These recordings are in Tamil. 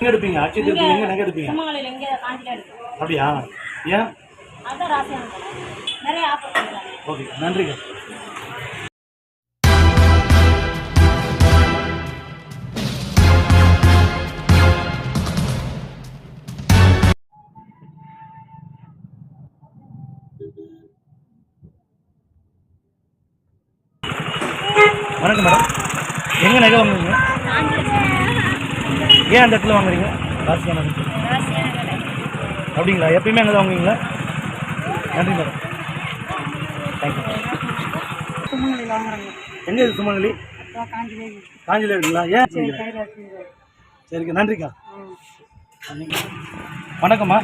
எங்க எடுப்பீங்க அட்சய திருப்பதி எங்க நகை எடுப்பீங்க இங்கே அப்படியா? ஏன்? அதான் ராசியான கடை நிறைய ஆஃபர் பண்ணுறாங்க ஓகே நன்றிங்க வணக்கம் மேடம். எங்க நகை வாங்குறீங்க ஏன் அந்த இடத்துல வாங்குறீங்க. ராசியான கடை அப்படிங்களா? எப்பயுமே அங்கே தான் வாங்குவீங்களா? நன்றி மேடம் தேங்க்யூ வாங்குறாங்க எங்கே இது சுமங்கலி? காஞ்சிலே காஞ்சியில் இருக்குங்களா ஏன் சரிங்க சரிங்க நன்றிக்கா. வணக்கம்மா.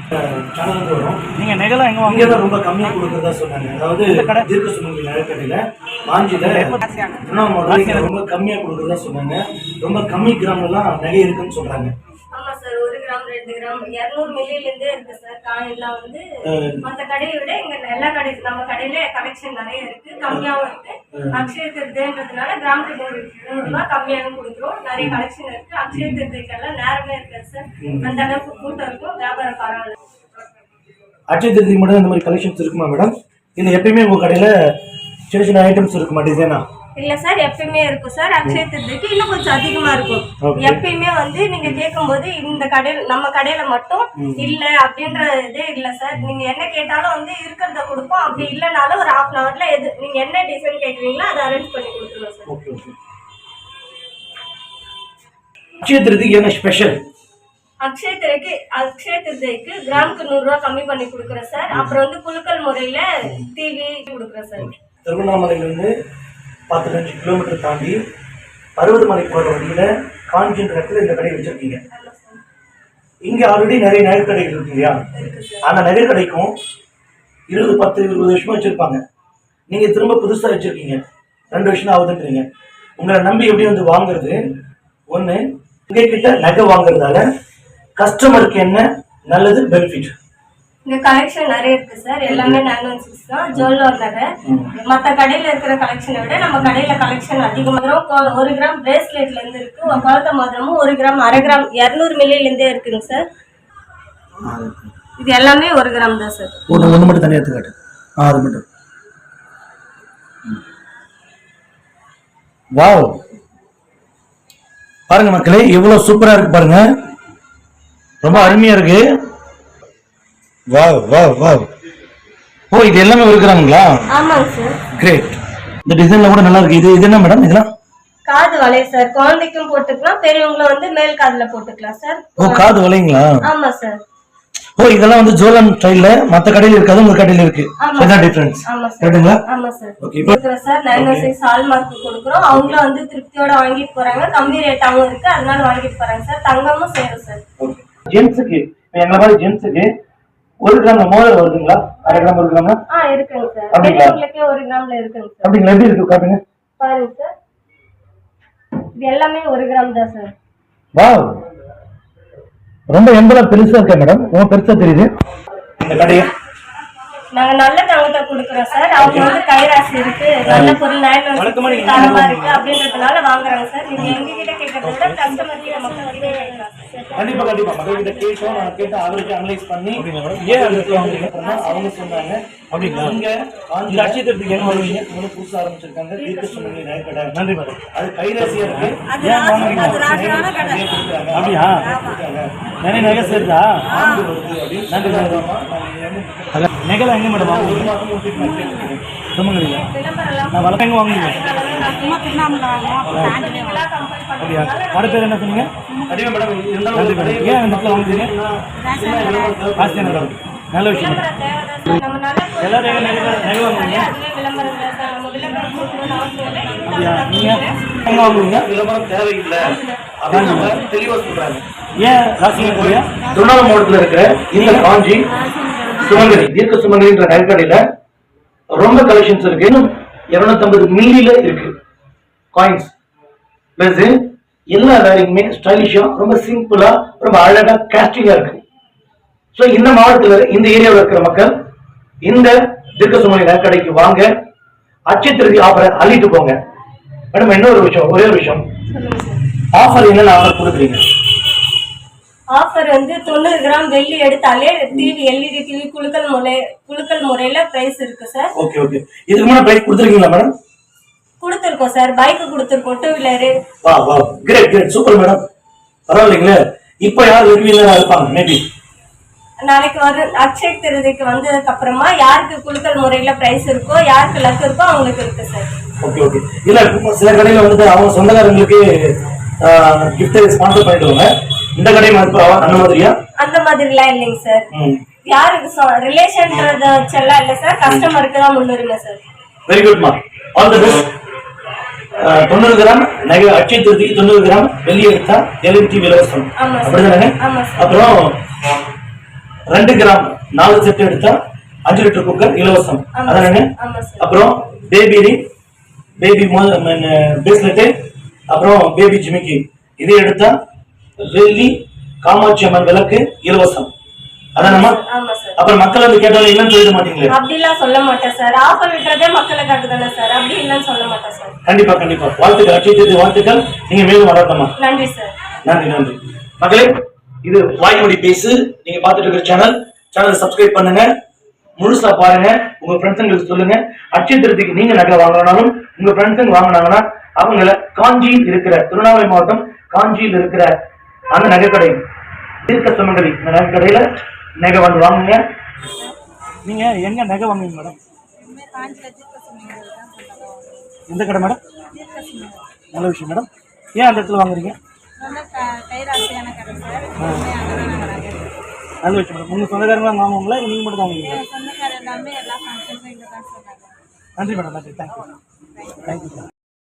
நீங்கள் நெகலாம் எங்கே வாங்க தான் ரொம்ப கம்மியா கொடுக்கறதா சொன்னாங்க. அதாவது கடை? தீர்க்க சுமங்கலி நகைக்கடையில மாஞ்சில இன்னும் ரொம்ப கம்மியா கொடுக்கறதா சொன்னாங்க. ரொம்ப கம்மி கிராம்லாம் நகை இருக்குன்னு சொல்றாங்க. ஆமா சார் ஒரு கிராம் ரெண்டு கிராம் இருநூறு மில்லில இருந்தே இருக்கு சார். காயின்லாம் வந்து மத்த கடையை விட எங்க எல்லா கடை நம்ம கடையில கலெக்ஷன் நிறைய இருக்கு. கம்மியாவும் இருக்கு. அக்ஷய திருதுன்றதுனால ரூபாய் கம்மியாகவும் கொடுக்குறோம். நிறைய கலெக்ஷன் இருக்கு. அக்ஷய திருதுக்கெல்லாம் நேரமே இருக்காது சார். அந்த அளவுக்கு கூட்டம் இருக்கும். வியாபாரம் பரவாயில்ல. திருதி மட்டும் இந்த மாதிரி கலெக்ஷன்ஸ் இருக்குமா மேடம் இல்ல எப்பயுமே உங்க கடையில சின்ன சின்ன ஐட்டம்ஸ் இருக்குமா டிசைனா இல்ல சார் எப்பயுமே இருக்கும் சார். அக்ஷய திருதிக்கு இன்னும் கொஞ்சம் அதிகமா இருக்கும். எப்பயுமே வந்து நீங்க கேட்கும்போது இந்த கடையில நம்ம கடையில மட்டும் இல்ல அப்படின்ற இதே இல்ல சார். நீங்க என்ன கேட்டாலும் வந்து இருக்கிறத கொடுப்போம். அப்படி இல்லைனாலும் ஒரு ஹாஃப் அன் ஹவர்ல எது நீங்க என்ன டிசைன் கேக்குறீங்களோ அதை அரேஞ்ச் பண்ணி கொடுத்துருவோம் சார். திருதிக்கு என்ன ஸ்பெஷல் அக்ஷய திருக்கு அக்ஷய திருதிக்கு கிராமுக்கு நூறு ரூபாய் கம்மி பண்ணி கொடுக்குறோம் சார். அப்புறம் வந்து குலுக்கல் முறையில டிவி கொடுக்குறோம் சார். திருவண்ணாமலையிலிருந்து பதினஞ்சு கிலோமீட்டர் தாண்டி அறுபது போகிற வழியில் காஞ்சின்ற இடத்துல இந்த கடையை வச்சுருக்கீங்க. இங்கே ஆல்ரெடி நிறைய நகைக்கடைகள் இருக்கு இல்லையா? அந்த நகைக்கடைக்கும் இருபது பத்து இருபது வருஷமா வச்சுருப்பாங்க. நீங்கள் திரும்ப புதுசாக வச்சுருக்கீங்க. ரெண்டு வருஷம் ஆகுதுன்றீங்க. உங்களை நம்பி எப்படி வந்து வாங்குறது? ஒன்று உங்ககிட்ட நகை வாங்குறதால கஸ்டமருக்கு என்ன? நல்லது பெனிஃபிட் இங்க கலெக்ஷன் நிறைய இருக்கு சார் எல்லாமே நைன் ஒன் சிக்ஸ் தான். ஜுவல்லர் நகை மத்த கடையில இருக்கிற கலெக்ஷனை விட நம்ம கடையில கலெக்ஷன் அதிகமாக ஒரு கிராம் பிரேஸ்லெட்ல இருந்து இருக்கு. குழந்தை மோதிரமும் ஒரு கிராம் அரை கிராம் இரநூறு மில்லில இருந்தே இருக்குங்க சார் இது எல்லாமே ஒரு கிராம் தான் சார் ஒன்று ஒன்று மட்டும் தனியாக எடுத்துக்காட்டு. ஆ அது மட்டும். வாவ் பாருங்க மக்களே எவ்வளோ சூப்பரா இருக்கு பாருங்க. ரொம்ப அருமையா இருக்கு. Wow wow wow. ஓ இது எல்லாமே இருக்கிறாங்களா ஆமாங்க சார். கிரேட் இந்த டிசைன்ல கூட நல்லா இருக்கு. இது இது என்ன மேடம் இதெல்லாம்? காது வளைய சார். குழந்தைக்கும் போட்டுக்கலாம் பெரியவங்களும் வந்து மேல் காதுல போட்டுக்கலாம் சார். ஓ காது வளைங்களா ஆமா சார். ஓ இதெல்லாம் வந்து ஜோலன் ஸ்டைல்ல மத்த கடையில இருக்காது உங்க கடையில இருக்கு. இதுதான் டிஃபரன்ஸ் ஆமா சார். ஆமா சார். ஓகே இப்போ sir nine one six hallmark கொடுக்குறோம். அவங்களும் வந்து திருப்தியோட வாங்கிட்டு போறாங்க. கம்மி ரேட்டாவும் இருக்கு. அதனால வாங்கிட்டு போறாங்க சார். தங்கமும் சேரும் சார். ஜென்ஸுக்கு எங்களை மாதிரி ஜென்ஸுக்கு ஒரு கிராம் மோதிரம் வருதுங்களா? அரை கிராம் ஒரு கிராம் ஆ இருக்குங்க சார். அப்படிங்களா? ஒரு கிராம்ல இருக்குங்க சார். அப்படிங்களா? எப்படி இருக்கு காட்டுங்க பாருங்க சார். இது எல்லாமே ஒரு கிராம் தான் சார். வாவ். ரொம்ப எம்பெல்லாம் பெருசா இருக்கா மேடம்? ரொம்ப பெருசா தெரியுது. இந்த கடையை. நாங்க நல்ல தங்கத்தை கொடுக்குறோம் சார். அவங்க வந்து கைராசி இருக்கு. நல்ல பொருள் தரமா இருக்கு அப்படின்றதுனால வாங்குறாங்க சார். நீங்க எங்க கிட்ட கேட்கறத விட கஸ்டமர் கிட்ட மக்கள் வந்து கண்டிப்பா கண்டிப்பா. மக்கள்கிட்ட கேட்டோம். நான் கேட்டு அவருக்கு அனலைஸ் பண்ணி ஏன்? சொன்னா அவங்க சொன்னாங்க. அப்படிங்களா? இங்க இந்த அட்சய திருப்பதிக்கு எங்க வாங்குவீங்க? ஒன்று புதுசா ஆரம்பிச்சிருக்காங்க. தீர்க்க சுமங்கலி நகைக்கடை நன்றி மேடம் அது கைராசியா இருக்கு ஏன் வாங்குறீங்க. அப்படியா? நிறைய நகை சேருதா? ஆண்டு வருது அப்படின்னு நன்றி மேடம் நகைலாம் எங்க மேடம் வாங்குவீங்க சுமங்கலிங்க நான் வழக்கம் எங்க வாங்குவீங்க அப்படியா? கடை பேர் என்ன சொன்னீங்க? மேடம். ஏன் இந்த இடத்துல வாங்குறீங்க? ஆசியான நல்ல விஷயம். எல்லாரும் நகை வாங்குவீங்க இல்லை அப்படியா? வாங்குவீங்க விளம்பரம் தேவையில்லை அப்படின்னு நம்ம தெளிவா ஏன் ராசிங்க கூடிய மாவட்டத்தில் இருக்கிற இந்த காஞ்சி சுமங்கலி தீர்க்க சுமங்கலின்ற நகைக்கடையில ரொம்ப கலெக்ஷன்ஸ் இருக்கு. இன்னும் இருநூத்தம்பது மில்லியில இருக்கு. காயின்ஸ் பிளஸ் எல்லா வேலையுமே ஸ்டைலிஷா ரொம்ப சிம்பிளா ரொம்ப அழகா கேஸ்டிங்கா இருக்கு. ஸோ இந்த மாவட்டத்தில் இந்த ஏரியாவில் இருக்கிற மக்கள் இந்த தீர்க்க சுமங்கலி நகைக்கடைக்கு வாங்க. அச்சய திருதி ஆஃபரை அள்ளிட்டு போங்க. மேடம் இன்னொரு விஷயம் ஒரே ஒரு விஷயம். ஆஃபர் என்னென்ன ஆஃபர் கொடுக்குறீங்க? ஆஃபர் வந்து தொண்ணூறு கிராம் வெள்ளி எடுத்தாலே டிவி எல்இடி டிவி குலுக்கல் முறை குலுக்கல் முறையில பிரைஸ் இருக்கு சார் ஓகே ஓகே இதுக்கு முன்னாடி பைக் கொடுத்துருக்கீங்களா மேடம் கொடுத்துருக்கோம் சார் பைக் கொடுத்துருக்கோம் டூ வீலரு வா வா கிரேட் கிரேட் சூப்பர் மேடம் பரவாயில்லைங்களே. இப்போ யார் ரிவ்யூலராக இருப்பாங்க மேபி நாளைக்கு வர அக்ஷய திருதிக்கு வந்ததுக்கு அப்புறமா யாருக்கு குலுக்கல் முறையில பிரைஸ் இருக்கோ யாருக்கு லக் இருக்கோ அவங்களுக்கு இருக்கு சார் ஓகே ஓகே இல்ல சில கடையில வந்துட்டு அவங்க சொந்தக்காரங்களுக்கு கிஃப்ட் ஸ்பான்சர் பண்ணிடுவாங்க. இந்த கடை மாதிரி அந்த மாதிரியா? அந்த மாதிரிலாம் இல்லைங்க சார். ம். யாருக்கு ரிலேஷன்ன்றத வச்செல்லாம் இல்ல சார். கஸ்டமருக்கு தான் முன்னுரிமை சார். வெரி குட்மா ஆல் தி பெஸ்ட் தொண்ணூறு கிராம் நகை அட்சய திருத்திக்கு தொண்ணூறு கிராம் வெள்ளி எடுத்தா எல்இடி இலவசம். அப்படிதானே. அப்புறம் ரெண்டு கிராம் நாலு செட் எடுத்தா அஞ்சு லிட்டர் குக்கர் இலவசம். அதானே. அப்புறம் பேபி ரிங் பேபி பிரேஸ்லெட்டு அப்புறம் பேபி ஜிமிக்கி. இதை எடுத்தா வெள்ளி காமாட்சி அம்மன் விளக்கு இலவசம். அப்புறம் மக்கள் வந்து கேட்டாலும் இல்லைன்னு சொல்லிட மாட்டீங்களே? அப்படிலாம் சொல்ல மாட்டேன் சார். ஆஃபர் விட்டுறதே மக்களுக்காக தானே சார். அப்படி இல்லைன்னு சொல்ல மாட்டேன் சார். கண்டிப்பா கண்டிப்பா. வாழ்த்துக்கள் அட்சய வாழ்த்துக்கள். நீங்க மேலும் வளரணுமா நன்றி சார். நன்றி நன்றி. மகளே இது வாய்மொழி பேசு. நீங்க பார்த்துட்டு இருக்கிற சேனல் சேனலை சப்ஸ்கிரைப் பண்ணுங்க. முழுசா பாருங்க. உங்க ஃப்ரெண்ட்ஸுங்களுக்கு சொல்லுங்க. அட்சய திருத்திக்கு நீங்க நகை வாங்கினாலும் உங்க ஃப்ரெண்ட்ஸுங்க வாங்கினாங்கன்னா அவங்கள காஞ்சியில் இருக்கிற திருவண்ணாமலை மாவட்டம் காஞ்சியில் இருக்கிற அந்த நகைக்கடை. தீர்க்க சுமங்கலி. இந்த நகைக்கடையில நகை வந்து வாங்குங்க. நீங்க எங்க நகை வாங்குவீங்க மேடம் எந்த கடை மேடம் நல்ல விஷயம் மேடம் ஏன் அந்த இடத்துல வாங்குறீங்க? சார் நாங்கள் நல்ல விஷயம் மேடம் உங்க சொந்தக்காரங்க வாங்குவாங்களா? இல்லை நீங்க மட்டும் சொன்னாங்க. நன்றி மேடம் நன்றி. Thank you thank you